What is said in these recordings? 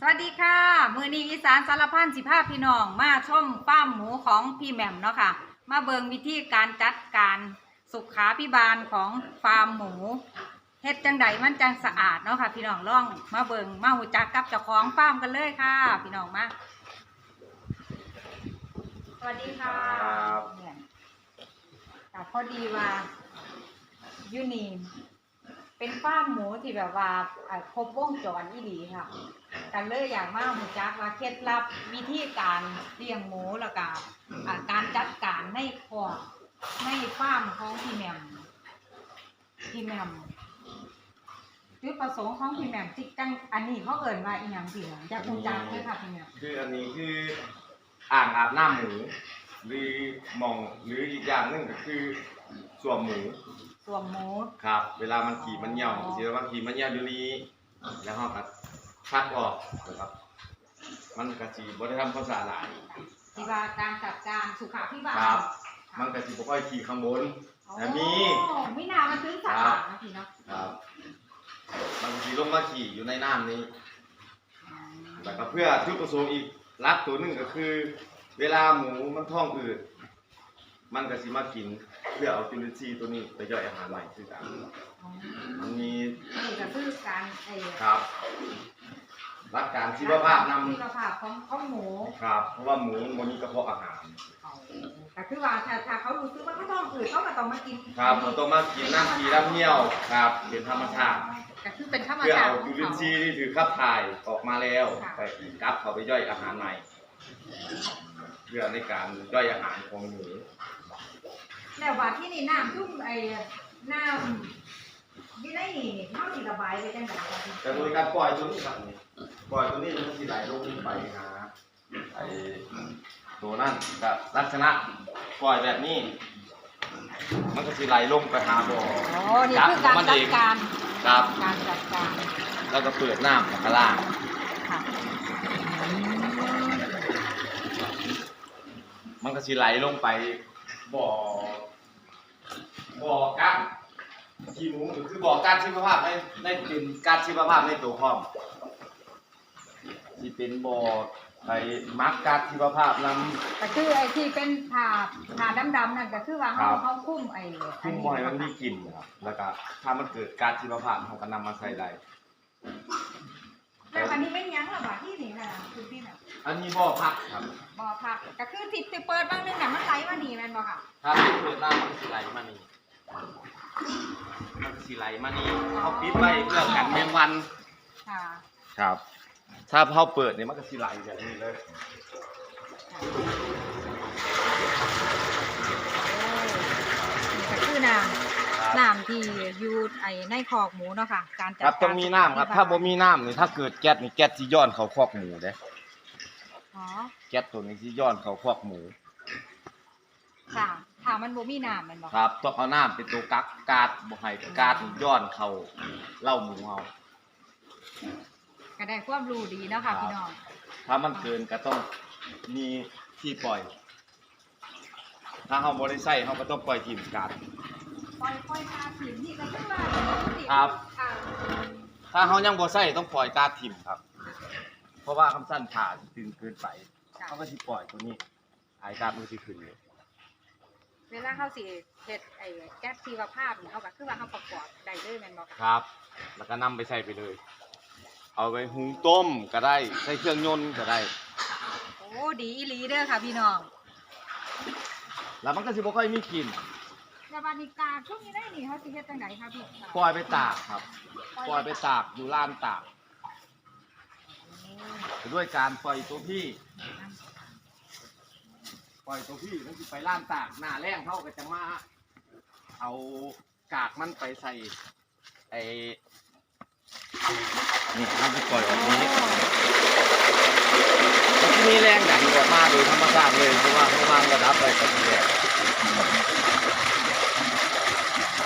สวัสดีค่ะ มือนี้อีสานสารพันสิภาพพี่น้อง มาชมป้าร์มหมูของพี่แหม่มเนาะค่ะ มาเบิงวิธีการจัดการสุขาพิบาลของฟาร์มหมูเฮ็ดจังใดมันจังสะอาดเนาะค่ะ พี่น้องลองมาเบิงมาหูจักกับเจ้าของฟาร์มกันเลยค่ะ พี่น้องมาสวัสดีค่ะครับ เนี่ยแต่พอดีว่ายูนี เป็นฟาร์มหมูที่แบบว่าครบวงจรอีหลีค่ะกันเลยอยากมาหูจักว่าเคล็ดลับวิธีการเลี้ยงหมูแล้วก็การจัดการในคอกในฟาร์มของพี่แหมมพี่แหมมจุดประสงค์ของพี่แหมมที่จังอันนี้เขาเอ่นว่าอีหยังพี่แมมอยากหูจักเลยค่ะพี่แหมมคืออันนี้คืออ่างอาบน้ำหมูหรือมองหรืออีกอย่างหนึงก็คือส่วมหมู ส่วนหมูครับ เวลามันขี่มันเหี่ยวอ๋อสิว่าขี่มันเหี่ยวอยู่นี้ แล้วเราก็พักออกนะครับ มันก็สิบ่ได้ทำความสะอาดหลายที่ว่าการจัดการสุขาพิบาลครับ มันก็สิบ่ค่อยขี่ข้างบนแต่มีโอ้ไม่น่ามันถึงสะอาดนะพี่เนาะครับมันก็สิลงมาขี่อยู่ในน้ำนี้แล้วก็เพื่อจุดประสงค์อีกลักตัวหนึ่งก็คือ เวลาหมูมันท้องอืด มันก็สิมากิน เพื่อเอาจุลินทรีย์ตัวนี้ไปย่อยอาหารใหม่คือกันอ๋อมันมีนี่ก็คือการเอ่อครับรักการชีวภาพนชีวภาพของของหมูำครับ เพราะว่าหมูมันมีกระเพาะอาหารแต่คือว่าถ้าถ้าเขารู้สึกว่าเขาต้องอืดเขาก็ต้องมากินครับเราต้องมากินน้ำทีน้ำเหี้ยวครับ เป็นธรรมชาติ ก็คือเป็นธรรมเพื่อชาติเอาขอจุงลินเขา ทรีย์ที่ถือขับถ่ายออกมาแล้วค่ะ ไปกลับเขาไปย่อยอาหารใหม่ เพื่อในการย่อยอาหารของหมู แล้วว่าที่นี่น้ำทุ่มไอ้น้ำที่ได้นี่เท่าที่ระบายไปจังไดครับพี่แต่โดยการปล่อยตัวนี้ครับนี่ปล่อยตัวนี้มันสิไหลลงไปหาไอ้ตัวนั่นกับลักษณะปล่อยแบบนี้ มันก็สิไหลลงไปหาบ่ออ๋อนี่คือการจัดการครับการจัดการแล้วก็เปิดน้ำข้างล่างค่ะมันก็สิไหลลงไป บ่อบ่อกัดขี้หมูก็คือบ่อการชีวภาพในในเป็นการชีวภาพในตัวพร้อมที่เป็นบ่อไปมักการชีวภาพนำก็คือไอ้ที่เป็นผ่าผ่าดำๆนั่นก็คือว่าเขาครับ เขาคุ้มไอ้ขึ้นบ่อยมันมีกลิ่นครับแล้วก็ถ้ามันเกิดการชีวภาพเขาก็นำมาใส่ได้ แล้วอันนี้ไม่ยั้งหรอบ่ที่นี่ค่ะคือที่ไหนอันนี้บ่อพักครับ บ่อผักก็คือทิศที่เปิดบางนึงน่ะมันไหลมานี่แม่นบ่ค่ะถ้าเปิดน้ำมันก็สิไหลมานี่มันก็สิไหลมานี่เขาปิดไว้เพื่อกันแมงวันค่ะครับ ถ้าเขาเปิดเนี่ยมันก็สิไหลแบบนี้เลย นี่ก็คือน้ำน้ำที่ อยู่ไอ้ในคอกหมูเนาะค่ะ การจัดครับต้องมีน้ำครับ ถ้าบ่มีน้ำนี่ถ้าเกิดแก๊สนี่แก๊สสิย้อนเขาคอกหมูเด้อ๋อแก๊สตัวนี้สิย้อนเขาคอกหมูค่ะถ้ามันบ่มีน้ำแม่นบ่ครับต้องเอาน้ำเป็นตัวกักกาดบ่ให้กาดนี่ย้อนเขาเล่าหมูเฮาก็ได้ความรู้ดีเนาะค่ะพี่น้องถ้ามันเกินก็ต้องมีที่ปล่อย ถ้าเฮาบ่ได้ใส่เฮาก็ต้องปล่อยทีมกาด ปล่อยปล่อยปลาถิ่นนี่ก็คือว่าครับ ค่ะถ้าเฮายังบ่ใส่ต้องปล่อยกาดทิ่มครับ เพราะว่าคำสั้นผ่าตึงเกินไปเขาก็สิปล่อยตัวนี้หายกาดมันสิขึ้นเลยเวลาเขาสิเฮ็ดไอ้แก๊สชีวภาพนี่เขาก็คือว่าเขาประกอบได้เลยแม่นบ่ค่ะครับ แล้วก็นำไปใส่ไปเลย เอาไปหุงต้มก็ได้ใส่เครื่องยนต์ก็ได้ โอ้ดีอีหลีเด้อค่ะพี่น้อง แล้วมันก็สิบ่ค่อยมีกลิ่น แล้วบานิกาช่วงนี้ได้นี่เขาสิเฮ็ดจังไดคะพี่ปล่อยไปตากครับ ปล่อยไปตากอยู่ลานตากด้วยการปล่อยตัวพี่ ปล่อยตัวพี่มันสิไปล้านตากหน้าแรงเขาก็จะมา เอากากมันไปใส่ไอ้นี่มันจะปล่อยออกนี้มันจะมีแรงดันออกมาโดยธรรมชาติเลยเพราะว่าเขาวางระดับไปกับที่แรง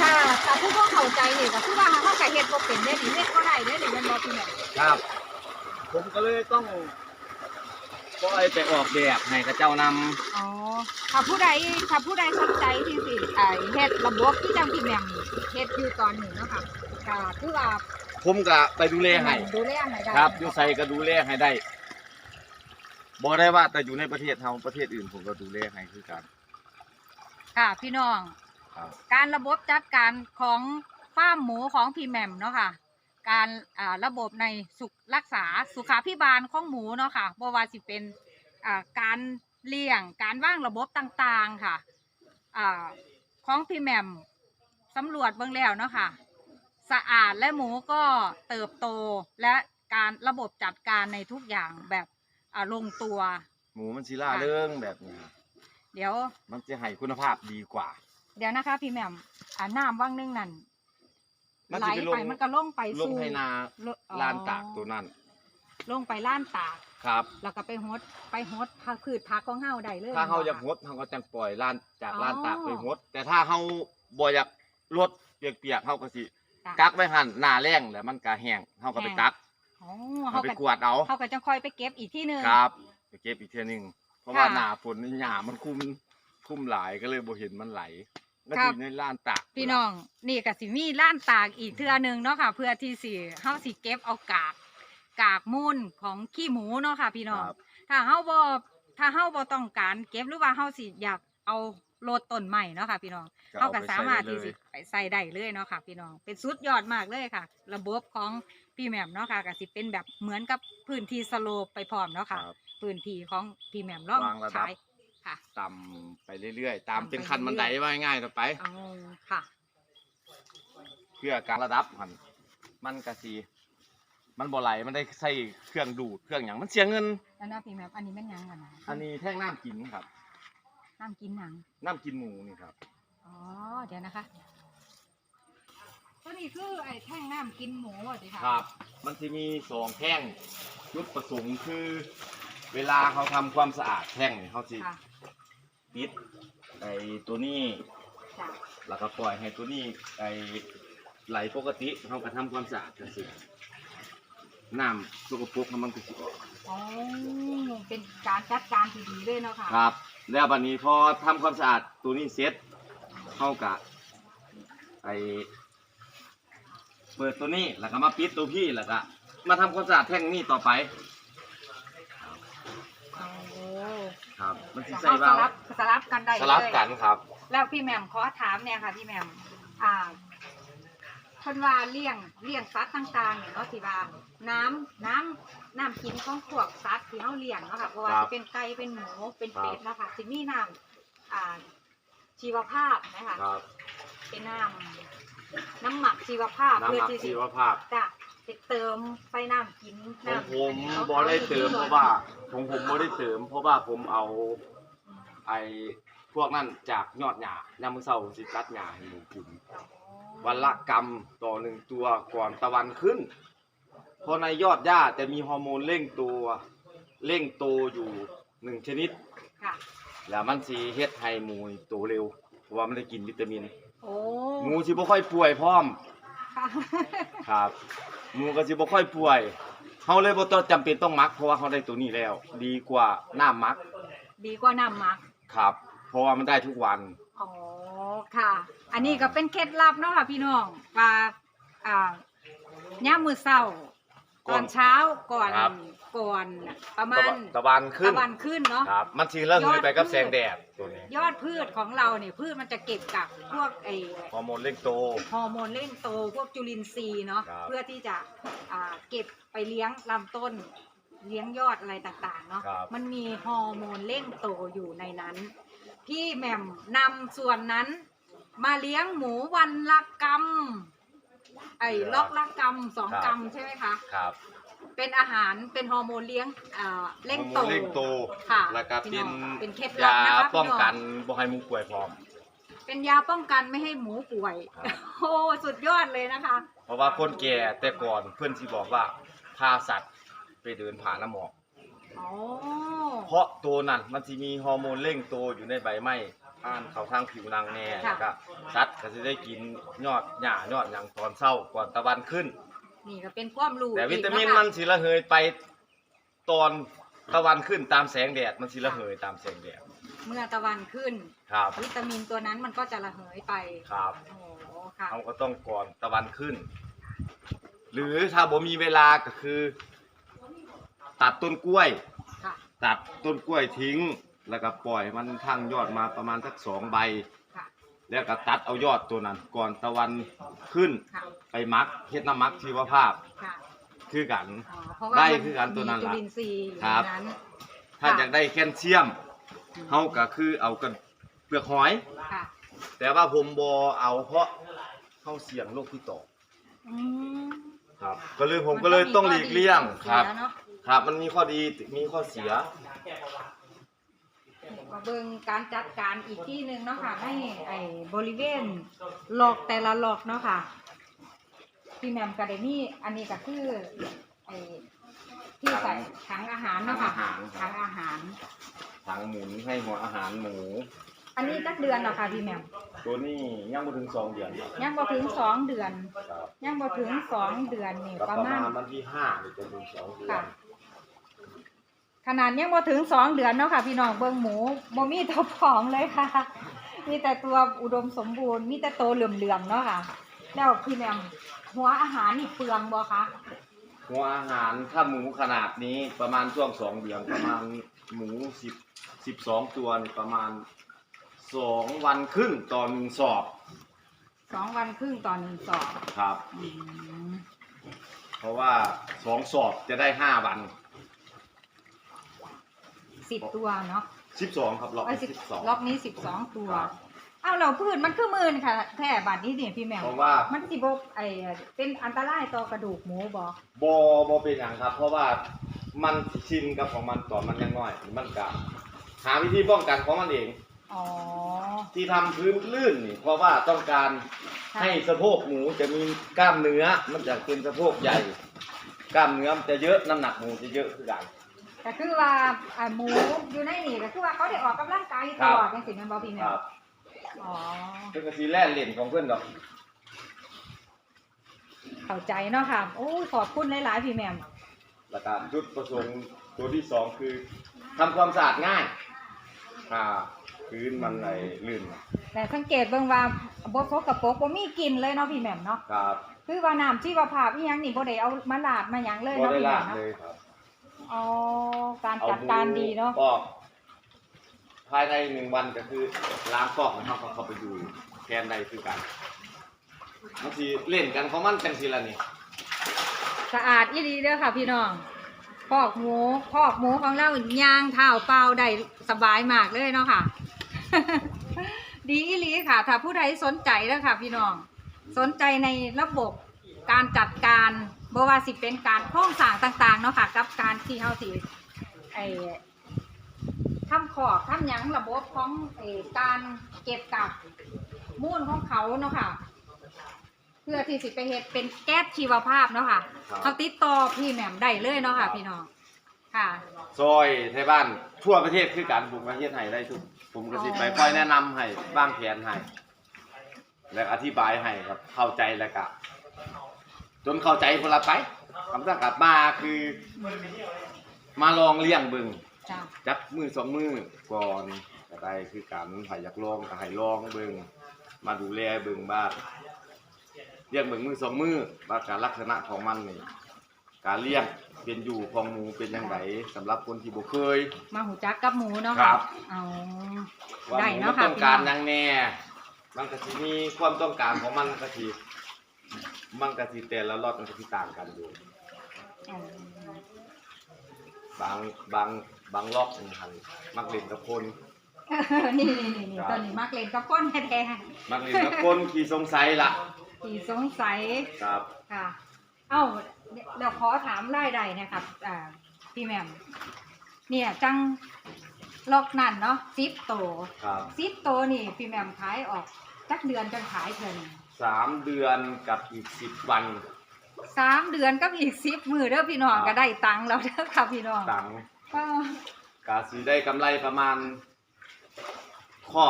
ถ้าถ้าผู้พวกเข้าใจนี่ก็คือว่าเขาก็เฮ็ดบ่เป็นได้นี่เฮ็ดบ่ได้ได้นี่แม่นบ่พี่แม่ครับ ผมก็เลยต้องปล่อยไปออกแบบให้กับเจ้านำอ๋อถ้าผู้ใดถ้าผู้ใดสนใจที่สิไอ้เฮ็ดระบบที่จังพี่แม่มเฮ็ดอยู่ตอนนี้เนาะค่ะก็คือว่าผมก็ไปดูแลให้ดูแลให้ได้ครับอยู่ใส่ก็ดูแลให้ได้บ่ได้ว่าแต่อยู่ในประเทศเฮาประเทศอื่นผมก็ดูแลให้คือกัน ค่ะพี่น้อง ครับ การระบบจัดการของฟาร์มหมูของพี่แหม่มเนาะค่ะ การอ่าระบบในสุขรักษาสุขาพิบาลของหมูเนาะค่ะบ่ว่าสิเป็นอ่าการเลี้ยง การว่างระบบต่างๆค่ะอ่าของพี่แหม่มสำรวจเบื้องแล้วเนาะค่ะ สะอาดและหมูก็เติบโตและการระบบจัดการในทุกอย่างแบบอ่าลงตัว หมูมันสิล่าเรื่องแบบนี้ เดี๋ยว มันจะให้คุณภาพดีกว่า เดี๋ยวนะคะ พี่แหม่มอ่าน้ำว่างนึงนั่นมันไหลสิไปลไปงมันก็ล่งไปลงสู่ให้นาลอ๋อลานตากตัวนั้นลงไปล้านตาก ครับ แล้วก็ไปฮดไปฮดพักพืชพักของเฮาได้เลยถ้าเฮาอยากบ่งดเฮาก็จังปล่อยลานจากอ๋อลานตากไปงดแต่ถ้าเฮาบ่อยากลดเปียกๆเฮาก็สิค่ะกักไว้หั่นหน้าแรงแล้วมันก็แห้งเฮาก็ไปกักอ๋อเอาเฮาไปก็กวาดเอา เฮาก็จะค่อยไปเก็บอีกที่หนึง ครับไปเก็บอีกเทื่อหนึงเพราะว่าค่ะ หน้าฝนนี่หญ้ามันคุม คุมหลายก็เลยบ่เห็นมันไหลมันครัอบยู่ในลานตากพี่น้องนี่ก็สิมีล้านตากอีกเทื่อหนึงเนาะค่ะ เพื่อที่สิเฮาสิเก็บเอากากกากมูลของขี้หมูเนาะค่ะ พี่น้อง ครับถ้าเฮาบ่ถ้าเฮาบ่ต้องการเก็บหรือว่าเฮาสิอยากเอาโลดต้นใหม่เนาะค่ะ พี่น้องเขาก็สามารถที่สิไปใส่ได้เลยเนาะค่ะ พี่น้อง เป็นสุดยอดมากเลยค่ะ ระบบของพี่แหม่มเนาะค่ะก็สิเป็นแบบเหมือนกับพื้นที่สโลปไปพร้อมเนาะคค่ะ รับ พื้นที่ของพี่แหม่มลองวางระดับ ใช้ ค่ะต่ำไปเรื่อยๆ ตามต่ำไปเป็นขั้นบันไดเรื่อยๆว่าง่ายๆต่อไปเอาค่ะ เพื่อการระดับมันมันกะสีมันบ่ไหลมันได้ใส่เครื่องดูดเครื่องอย่างมันเสียเงิน แล้วนะพี่แหม่มอันนี้แม่นยังกันนะอันนี้แท่งน้ำกินครับห้ามกินหนัง น้ำกินหมูนี่ครับ อ๋อ เดี๋ยวนะคะตัวนี้คือไอ้แท่งน้ำกินหมูอะสิค่ะครับ มันจะมีสองแท่งจุดประสงค์คือ เวลาเขาทำความสะอาดแท่งนี่เขาสิ ค่ะปิดไอตัวนี้จ้ะแล้วก็ปล่อยให้ตัวนี้ไอไหลปกติเขาก็ทำความสะอาดกันสิน้ำสกปรกมันก็สิออกอ๋อเป็นการจัดการที่ดีเลยเนาะค่ะครับ แล้วบัดนี้พอทำความสะอาดตัวนี้เสร็จเข้ากะไอเปิดตัวนี้แล้วก็มาปิดตัวพี่แล้วก็มาทำความสะอาดแท่งนี้ต่อไป โอ้ ครับมันสิจะใส่เอาสเบาลับสลับกันได้สลับเลยกันครับ แล้วพี่แหม่มขอถามเนี่ยค่ะพี่แหม่มอ่าเพิ่นว่าเลี้ยงเลี้ยงสัตว์ต่างๆเนี่ยเนาะที่ว่าน้ำน้ำน้ำกินของพวกสัตว์ที่เฮาเลี้ยงเนาะค่ะเพราะว่าครับสิเป็นไก่เป็นหมูเป็นครับเป็ดเนาะค่ะสิมีน้ำอ่าชีวภาพนะคะครับ เป็นน้ำน้ำหมักชีวภาพน้ำเพื่อหมักที่ชีสิวภาพจะ ไปเติมใส่น้ำกินของน้ำผมอันนี้บ่ได้เติมเพราะว่าของผมบ่ได้เติม เพราะว่าผมเอา ไอ้พวกนั้นจากยอดหญ้ายามมื้อเช้าผมสิตัดหญ้าให้หมูกิน วันละกรัมต่อหนึ่งตัวก่อนตะวันขึ้น เพราะในยอดหญ้าจะมีฮอร์โมนเร่งตัวเร่งโตอยู่หนึ่งชนิด ค่ะ แล้วมันสิเฮ็ดให้หมูโตเร็ว เพราะว่ามันได้กินวิตามิน โอ้หมูสิบ่ค่อยป่วยพร้อม ค่ะ ครับ หมูก็สิบ่ค่อยป่วยเฮาเลยบ่ต้องจำเป็นต้องหมัก เพราะว่าเฮาได้ตัวนี้แล้ว ดีกว่าน้ำหมักดีกว่าน้ำหมัก ครับ เพราะว่ามันได้ทุกวัน อ๋อ ค่ะ อันนี้ก็เป็นเคล็ดลับเนาะค่ะพี่น้องว่าอ่าย่ามมือเศร้า ก่ตออนน เช้าก่อนครับ ก่อนประมาณตะวันขึ้นตะวันขึ้นเนาะ ครับมันสิระเหยไปกับยอดพืชแสงแดดตัวนี้ยอดพืชของเราเนี่ยพืชมันจะเก็บกับพวกไอฮอร์โมนเร่งโต ฮอร์โมนเร่งโตพวกจุลินทรีย์เนาะครับเพื่อที่จะอ่าเก็บไปเลี้ยงลำต้น เลี้ยงยอดอะไรต่างๆเนาะครับ มันมีฮอร์โมนเร่งโตอยู่ในนั้น พี่แหม่มนำส่วนนั้น มาเลี้ยงหมูวันละกำ ไอ้ล็อกละกำสองกำใช่ไหมคะ ครับ เป็นอาหารเป็นฮอร์โมนเลี้ยงอ่าเร่งโตฮอร์โมนเร่งโตค่ะแล้วก็พี่เป็นน้องเป็นเคล็ดลับยานะคะป้องพี่น้กันบ่ให้หมูป่วยพร้อม เป็นยาป้องกันไม่ให้หมูป่วย ครับ โอ้สุดยอดเลยนะคะ เพราะว่าคนแก่แต่ก่อนเพื่อนสิบอกว่าพาสัตว์ไปเดินผ่านน้ำหมอก อ๋อ เพราะตัวนั้นมันสิมีฮอร์โมนเร่งโตอยู่ในใบไม้ ผ่านเข้าทางผิวหนังแน่แล้วก็สัตว์ก็จะได้กินยอดหญ้ายอดหยังตอนเช้าก่อนตะวันขึ้น นี่ก็เป็นความรู้แต่วิตามินอีกะคะมันสิระเหยไปตอนตะวันขึ้นตามแสงแดดมันสิระเหยตามแสงแดดเมื่อตะวันขึ้น ครับ วิตามินตัวนั้นมันก็จะระเหยไปครับ โอ้ค่ะเขาก็ต้องก่อนตะวันขึ้น หรือถ้าบ่มีเวลาก็คือ ตัดต้นกล้วย ค่ะ ตัดต้นกล้วยทิ้ง แล้วก็ปล่อยมันทั้งยอดมาประมาณสักสองใบ ค่ะ แล้วก็ตัดเอายอดตัวนั้น ก่อนตะวันขึ้นค่ะ ไปมักเฮ็ดน้ำมักชีวภาพค่ะคือกัน อ๋อเพราะว่าได้มันคือกันตัวนั้นมีจุล่ะลินทรีย์อยู่ครับในนั้น ถ้าค่ะ อยากได้แคลเซียมเฮาก็คือเอากันเปลือกหอย ค่ะแต่ว่าผมบ่เอาเพราะเฮาเสี่ยงโรคที่ต่ออืมครับ ก็เลยผมก็เลยต้องหลีกเลี่ยงมันคก็รับมีข้อดีข้อเสียเนาะครับ มันมีข้อดีมีข้อเสีย มาเบิ่งการจัดการอีกที่หนึ่งเนาะค่ะให้ไอ้บริเวณหลอกแต่ละหลอกเนาะค่ะพี่แหมมกระเดนี่อันนี้ก็คือไอ้ที่ใส่ถังอาหารเนาะค่ะถังอาหาร ถังอาหารถังหมุนให้หัวอาหารหมู อันนี้จักเดือนแล้วค่ะพี่แหมมตัวนี้ยังบ่ถึงสองเดือนครับยังบ่ถึงสองเดือนครับยังบ่ถึงสองเดือนนี่ก็ประประมามาณณวันที่ห้านี่จะถึงสองเดือน ค่ะ ขนาดยังบ่ถึงสองเดือนเนาะค่ะ พี่น้องเบิ่งหมูบ่มีตัวผอมเลยค่ะ มีแต่ตัวอุดมสมบูรณ์ มีแต่โตวเหลื่อมๆเนาะค่ะ แล้วพี่แหมมหัวอาหารนี่เปลืองบ่คะหัวอาหารถ้าหมูขนาดนี้ประมาณช่วงสองเดือนประมาณหมูสิบสิบสองตัวนี่ประมาณสองวันครึ่งต่อหนึ่งสอบสองวันครึ่งต่อหนึ่งสอบครับ อืมเพราะว่าสองสอบจะได้ห้าวัน สิบตัวเนาะสิบสองครับล็อกไอ้สิบสิบสองล็อกนี้สิบสองตัวครับเอ้าเราพืชมันคือมื่นค่ะแค่บาดนี้นี่พี่แหมวเพราะว่ามันสิบไอเป็นอันตรายต่อกระดูกหมูบ่บอบอเป็นอย่างครับ เพราะว่ามันชินกับของมันตอนมันยังน้อยมันกะหาวิธีป้องกันของมันเองอ๋อที่ทำพื้นลื่นนี่เพราะว่าต้องการค่ะให้สะโพกหมูจะมีกล้ามเนื้อมันจะเป็นสะโพกใหญ่ กล้ามเนื้อมันจะเยอะน้ำหนักหมูจะเยอะคือกัน ก็คือว่าอ่าหมูอยู่ในนี่ก็คือว่าเขาได้ออกกำลังกายอยู่ตลอดจังซี่แม่นบ่พี่แหมควรับอ๋อ เพื่อนก็สีแล่นเล่นของเพื่อนดอก เข้าใจเนาะค่ะ โอ้ยขอบคุณหลายๆพี่แหมมแล้วก็จุดประสงค์ตัวที่สองคือทำความสะอาดง่ายอ่าพื้นมันในลื่นแต่สังเกตเบิ่งว่าบ่สกปรกบ่มีกลิ่นเลยเนาะพี่แหมมเนาะ ครับคือว่าน้ำชีวภาพอีหยังนี่บ่ได้เอามาลาดมาหยังเลยบ่เนาะได้พี่แหมลามกเนาะ เลยครับ อ๋อ การจัดการดีเนาะออกภายในหนึ่งวันก็คือล้างฟอกนะครับก็เข้าไปดูแกนใดคือกันบางทีเล่นกันของมันจังสิละนี่สะอาดอีหลีเด้อค่ะพี่น้องพอกหมูพอกหมูของเราย่างเท้าเปล่าได้สบายมากเลยเนาะค่ะ ดีอีหลีค่ะ ถ้าผู้ใดสนใจเด้อค่ะ พี่น้อง สนใจในระบบการจัดการ บ่ว่าสิเป็นการโครงสร้างต่างๆเนาะค่ะ กับการที่เฮาสิไอ้ทำขอกทำหยังระบบของไอ้การเก็บกักมูลของเขาเนาะค่ะ เพื่อที่สิไปเฮ็ดเป็นแก๊สชีวภาพเนาะค่ะเขาติดต่อพี่แหม่มได้เลยเนาะค่ะ พี่น้องค่ะ ซอยไทยบ้านทั่วประเทศคือการผมประเทศไทยได้ทุกผมก็สิไปคอยแนะนำให้บ้างแผนให้ และอธิบายให้ครับเข้าใจแล้วก็ จนเข้าใจคนละไปคำสั่งกลับมาคือ มาลองเลี้ยงเบึงจ้าจักมือสองมือก่อนก็ได้คือการไผอยากลองก็ให้ลองเบิ่งมาดูแลเบิ่งบ้างเลี้ยงเบิ่งมือสองมือว่าการลักษณะของมันนี่การเลี้ยงเป็นอยู่ของหมูเป็นยังไงสำหรับคนที่บ่เคย มาหูจักกับหมูเนาะครัค่ะบ เอา ว่าได้หมูเนาะมันค่ะ ต้องการพี่น้องหยังแน่มันก็สิมีความต้องการของมันก็สิ มันก็สิแต่ละรอบมันก็สิต่างกันอยู่เอาบางบางบางรอบนี่หันมักเล่นกับคนนี่นี่นี่นี่ครับตอนนี้มักเล่นกับคนแท้มักเล่นกับคนขี้สงสัยล่ะ ๆที่สงสัย ครับ ค่ะ เอ้าเดี๋ยวขอถามรายได้นะครับอ่าพี่แหม่มเนี่ยจังล็อกนั่นเนาะซิปโตครับซิปโตนี่พี่แหม่มขายออกจักเดือนจังขายเพิ่น สามเดือนกับอีกสิบวันสามเดือนกับอีกสิบมือเด้อพี่น้องครับก็ได้ตังค์แล้วเด้อค่ะพี่น้องตังค์ก็กาสีได้กำไรประมาณข้อ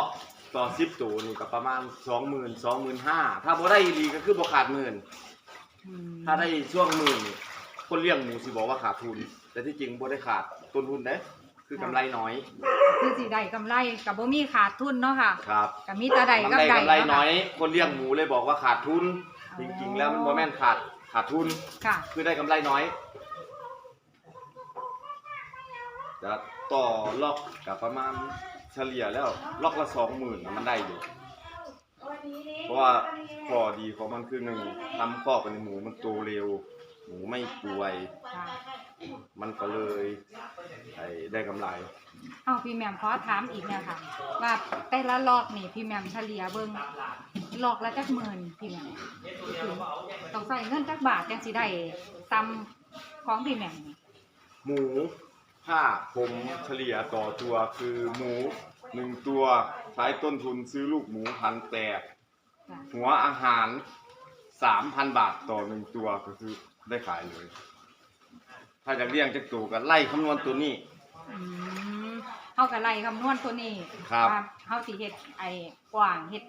ต่อสิบตัวนี่ก็ประมาณสองหมื่นสองหมื่นห้าถ้าบ่ได้ดีก็คือบ่ขาดหมื่นอืมถ้าได้ช่วงหมื่นนี่คนเลี้ยงหมูสิบอกว่าขาดทุน แต่ที่จริงบ่ได้ขาดต้นทุนเด้ คือกำไรน้อยคือสิได้กำไรกับบ่มีขาดทุนเนาะค่ะครับก็มีแต่ได้มันกับได้ได้กำไรเนาะน้ค่ะอย คนเลี้ยงหมูเลยบอกว่าขาดทุนอ๋อจริงๆ แล้วมันบ่แม่นขาดขาดทุนค่ะ คือได้กำไรน้อยจะต่อล็อกกับประมาณเฉลี่ยแล้วล็อกละสองหมื่นมันได้อยู่เพราะว่าข้อดีของมันคือหนึ่งทำข้อเป็นหมูมันโตเร็ว หมูไม่ป่วยค่ะ มันก็เลยไอ้ได้กำไร เอาพี่แหม่มขอถามอีกเนี่ยค่ะ ว่าแต่ละลอกนี่พี่แหม่มเฉลี่ยเบิ่งลอกละจักหมื่นพี่แหม่มคือต้องใส่เงินจักบาทจังสิได้ตำของพี่แหม่มนี่หมูถ้าผมเฉลี่ยต่อตัวคือหมูหนึ่งตัวใช้ต้นทุนซื้อลูกหมูพันแปดค่ะหัวอาหารสามพันบาทต่อหนึ่งตัวก็คือได้ขายเลย ถ้าจะเลี้ยงจะตัวก็ไล่คำนวณตัวนี้ อืมเฮาก็ไล่คำนวณตัวนี้ครับ ว่าเฮาสิเฮ็ดไอ้กว้างเฮ็ด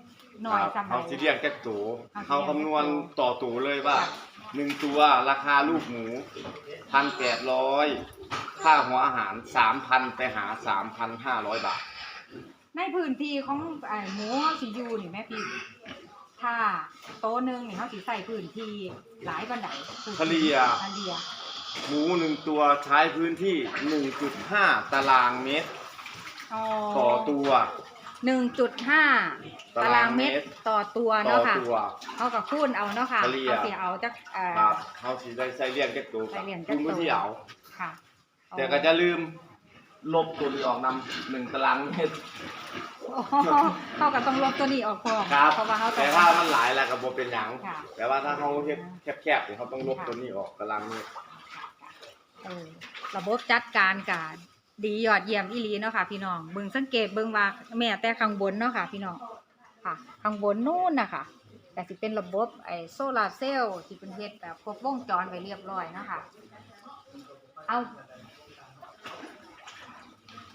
น้อยครับซำใดเขาสิเลี้ยงจะตัวเอาสิเขาคำนวณต่อตัวเลยว่าครับหนึ่งตัวราคาลูกหมูพันแปดร้อยค่าหัวอาหารสามพันไปหาสามพันห้าร้อยบาท ในพื้นที่ของไอ้หมูเฮาสิอยู่นี่แม่พี่ถ้าโต๊ะหนึงนี่เฮาสิใส่พื้นที่หลายปานใดเฉลี่ย เฉลี่ย หมูหนึ่งตัวใช้พื้นที่ 1.5 ตารางเมตร ต่อตัว หนึ่งจุดห้าตาตารารางงเมเมตตร รต่อตัวต่อเนาะค่ะตัว เขากับคูณเอาเนาะค่ะเฉลี่ยเขาเสียเอาจากเอ่อ ครับเขาสิได้ใช้เลี้ยงแค่ตัวใช้เลี้ยงแค่คุณตัวพื้นที่เอาค่ะแต่ก็จะลืมลบตัวนี้ออกนำหนึ่งตารางเมตรโอ้โหเขาก็ต้องลบตัวนี้ออกพร้อมครับ เพราะว่าเขาต้อแต่ง ถ้ามันหลายแล้วก็บ่เป็นหยังค่ะแต่ว่าถ้าเขาเฮ็ดแคบๆเนี่ยเขาต้องลบตัวนี้ออกตารางเมตร เออระบบจัดการการดียอดเยี่ยมอีหลีเนาะค่ะพี่น้องเบิ่งสังเกตเบิ่งว่าแม่แต่ข้างบนเนาะค่ะพี่น้องค่ะข้างบนนู่นนะคะแต่สิเป็นระบบไอ้โซลาร์เซลล์ที่เป็นเฮ็ดแบบครบวงจรไว้เรียบร้อยเนาะคะเอา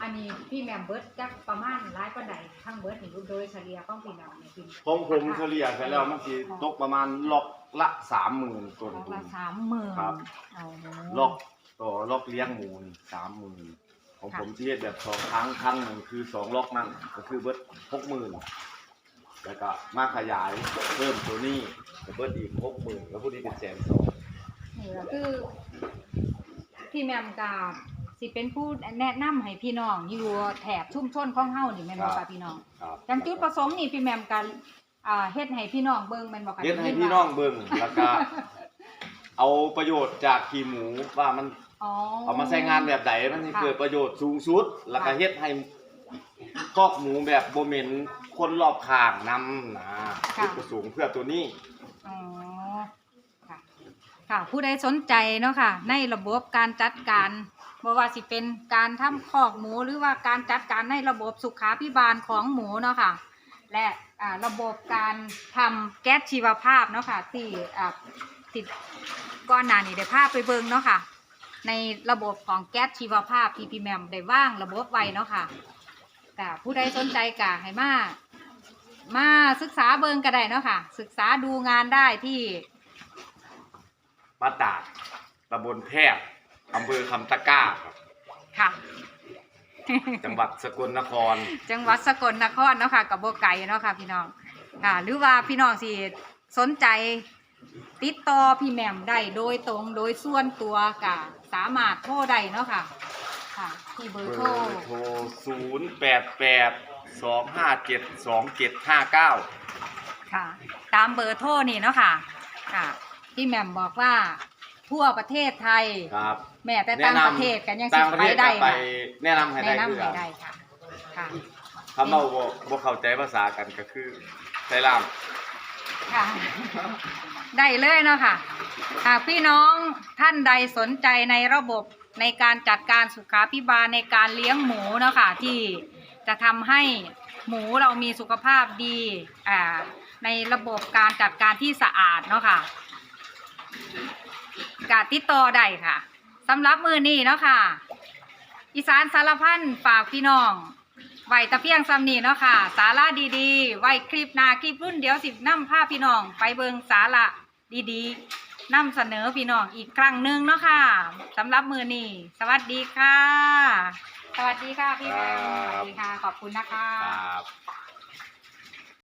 อันนี้พี่แหม่มเบิร์ดจักประมาณหลายปานใดทั้งเบิร์ดนี่โดยเฉลี่ยของพี่แหม่มเนี่ยพี่ของผมเฉลี่ยไปแล้วมันสิตกประมาณล็อกละ30,000ต้นของทุละนสามหมื่นครับเอาล็อก ต่อล็อกเลี้ยงหมูนี่สามหมื่นของผมที่เฮ็ดแบบสองครั้งครั้งหนึ่งคือสองล็อกนั่นก็คือเบิดหกหมื่นแล้วก็มาขยายเพิ่มตัวนี้ก็เบิดอีกหกหมื่นแล้วพวกนี้เป็นแสนสองนี่ก็คือ พี่แหม่มกับสิเป็นผู้แนะนำให้พี่น้องอยู่แถบชุมชนของเฮานี่แม่นบ่คะพี่น้องครับจังจุดประสงค์นี่พี่แหม่มกันอ่าเฮ็ดให้พี่น้องเบิ่งแม่นบ่คะเฮ็ดให้พี่น้องเบิ่งแล้วก็เอาประโยชน์จากขี้หมูว่ามันอ๋อ เอามาใช้งานแบบใดมันให้ค่ะ เกิดประโยชน์สูงสุด แล้วก็ค่ะเฮ็ดให้คอกหมูแบบบ่เหม็นคนรอบข้างนำนะจุดประสงค์เพื่อตัวนี้ อ๋อค่ะค่ะผู้ใดสนใจเนาะค่ะ ในระบบการจัดการบ่ว่าสิเป็นการทำคอกหมูหรือว่าการจัดการในระบบสุขาพิบาลของหมูเนาะค่ะ และอ่าระบบการทำแก๊สชีวภาพเนาะค่ะที่อ่าติดก้อนหนานี่ได้ภาพไปเบิ่งเนาะค่ะ ในระบบของแก๊สชีวภาพที่พี่แมมได้ว่างระบบไว้เนาะค่ะแต่ผู้ใดสนใจกะให้มา มาศึกษาเบิ่งก็ได้เนาะค่ะ ศึกษาดูงานได้ที่ปาตาดตำบลแพรกอำเภอคำตะกร้าครับ ค่ะ จังหวัดสกลนคร จังหวัดสกลนครเนาะค่ะกับโบไก่เนาะค่ะพี่น้องค่ะหรือว่าพี่น้องสิสนใจ ติดต่อพี่แหม่มได้โดยตรงโดยส่วนตัวกะสามารถโทรได้เนาะค่ะ ค่ะที่เบอเบร์อโทรร์โทรศูนย์แปดแปดสองห้าเจ็ดสองเจ็ดห้าเก้าค่ะ ตามเบอร์โทรนี่เนาะค่ะ ค่ะ พี่แหม่มบอกว่าทั่วประเทศไทย ครับแม้แต่ต่างประเทศกันยังสิต่างประไปเทศได้ก็ไปค่ะแนะนำให้ได้แนะนำคือให้ได้ค่ะ ค่ะคำว่าบ่บ่เข้าใจภาษากันก็คือไทยลาม ค่ะ ได้เลยเนาะค่ะหากพี่น้องท่านใดสนใจในระบบในการจัดการสุขาพิบาลในการเลี้ยงหมูเนาะค่ะที่จะทำให้หมูเรามีสุขภาพดีในระบบการจัดการที่สะอาดเนาะค่ะกาติดต่อได้ค่ะสำหรับมือนี้เนาะค่ะ อีสานสารพันฝากพี่น้องไหวตะเพียงซำนีเนาะค่ะ สาระดีๆ ไว้คลิปนาคลิปรุ่นเดี๋ยวสิบน้ำภาพี่น้อง ไปเบิงสาระ ดีๆนำเสนอพี่น้องอีกครั้งหนึ่งเนาะค่ะสำหรับมือนี้สวัสดีค่ะ สวัสดีค่ะพี่แมวสวัสดีค่ะ ขอบคุณนะคะ ครับ